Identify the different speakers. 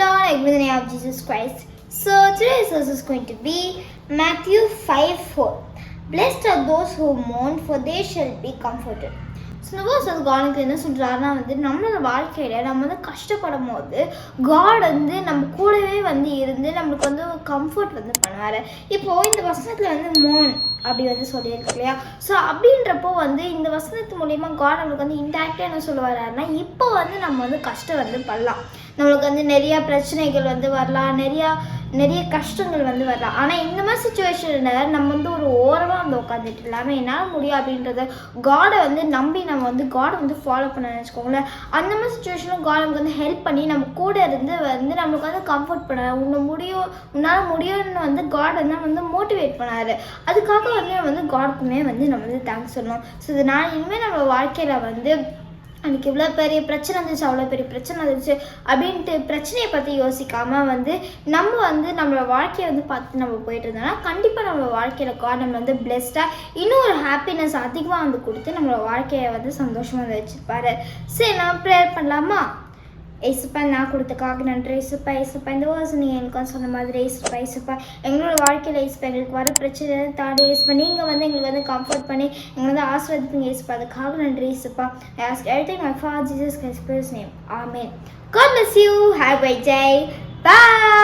Speaker 1: Lord, I give the name of Jesus Christ. So today's verse is going to be Matthew 5 4. Blessed are those who mourn, for they shall be comforted. So இந்த verse வந்து கானுக்கு என்ன சொல்கிறாருன்னா வந்து நம்மளோட வாழ்க்கையில் நம்ம வந்து கஷ்டப்படும் போது காட் வந்து நம்ம கூட வந்து இருந்து நம்மளுக்கு வந்து கம்ஃபர்ட் வந்து பண்ணார். இப்போது இந்த வசனத்தில் வந்து மோன் அப்படி வந்து சொல்லியிருக்கு இல்லையா? ஸோ அப்படின்றப்போ வந்து இந்த வசனத்து மூலிமா காட் நம்மளுக்கு வந்து இன்டாக்டாக என்ன சொல்ல வர்றாருன்னா இப்போ வந்து நம்ம வந்து கஷ்டம் வந்து பண்ணலாம் நம்மளுக்கு வந்து நிறையா பிரச்சனைகள் வந்து வரலாம். நிறையா நிறைய கஷ்டங்கள் வந்து வரலாம். ஆனால் இந்த மாதிரி சுச்சுவேஷனில் நம்ம வந்து ஒரு ஓரமாக வந்து உட்காந்துட்டு இல்லாமல் என்னால் முடியும் அப்படின்றத காடை வந்து நம்பி நம்ம வந்து காடை வந்து ஃபாலோ பண்ண நினச்சிக்கோங்களேன் அந்த மாதிரி சுச்சுவேஷனும் காட் நமக்கு வந்து ஹெல்ப் பண்ணி நம்ம கூட இருந்து வந்து நம்மளுக்கு வந்து கம்ஃபர்ட் பண்ண உன்னை முடியும் உன்னால் முடியும்னு வந்து காட் வந்து வந்து மோட்டிவேட் பண்ணார். அதுக்காக வந்து நம்ம வந்து காடுக்குமே வந்து நம்ம வந்து தேங்க்ஸ் சொல்லணும். ஸோ இது நான் இனிமேல் நம்ம வாழ்க்கையில் வந்து அன்றைக்கி இவ்வளோ பெரிய பிரச்சனை இருந்துச்சு அவ்வளோ பெரிய பிரச்சனை இருந்துச்சு அப்படின்ட்டு பிரச்சனையை பற்றி யோசிக்காமல் வந்து நம்ம வந்து நம்மளோட வாழ்க்கையை வந்து பார்த்து நம்ம போயிட்டு இருந்தோம்னா கண்டிப்பாக நம்மளோட வாழ்க்கையில் காட் நம்ம வந்து பிளெஸ்டாக இன்னும் ஒரு ஹாப்பினஸ் அதிகமாக வந்து கொடுத்து நம்மளோட வாழ்க்கையை வந்து சந்தோஷமாக வந்து வச்சுருப்பாரு. சரி நான் ப்ரேயர் பண்ணலாமா? ஏசுப்பா நான் கொடுத்தக்காக நன்றி ஏசுப்பா ஏசுப்பா இந்த வாசம் நீங்கள் எனக்கு சொன்ன மாதிரி ஏசுப்பா இசுப்பா எங்களோட வாழ்க்கையில் ஏசுப்பா எங்களுக்கு வர பிரச்சனை தாண்டி ஏசுப்பா நீங்கள் வந்து எங்களுக்கு வந்து கம்ஃபர்ட் பண்ணி எங்களை வந்து ஆஸ்வதிப்பீங்க ஏசுப்பா அதுக்காக நன்றி ஏசுப்பா ask ask everything my for Jesus Christ's name. Amen. God bless you. You a bye Jai Bye.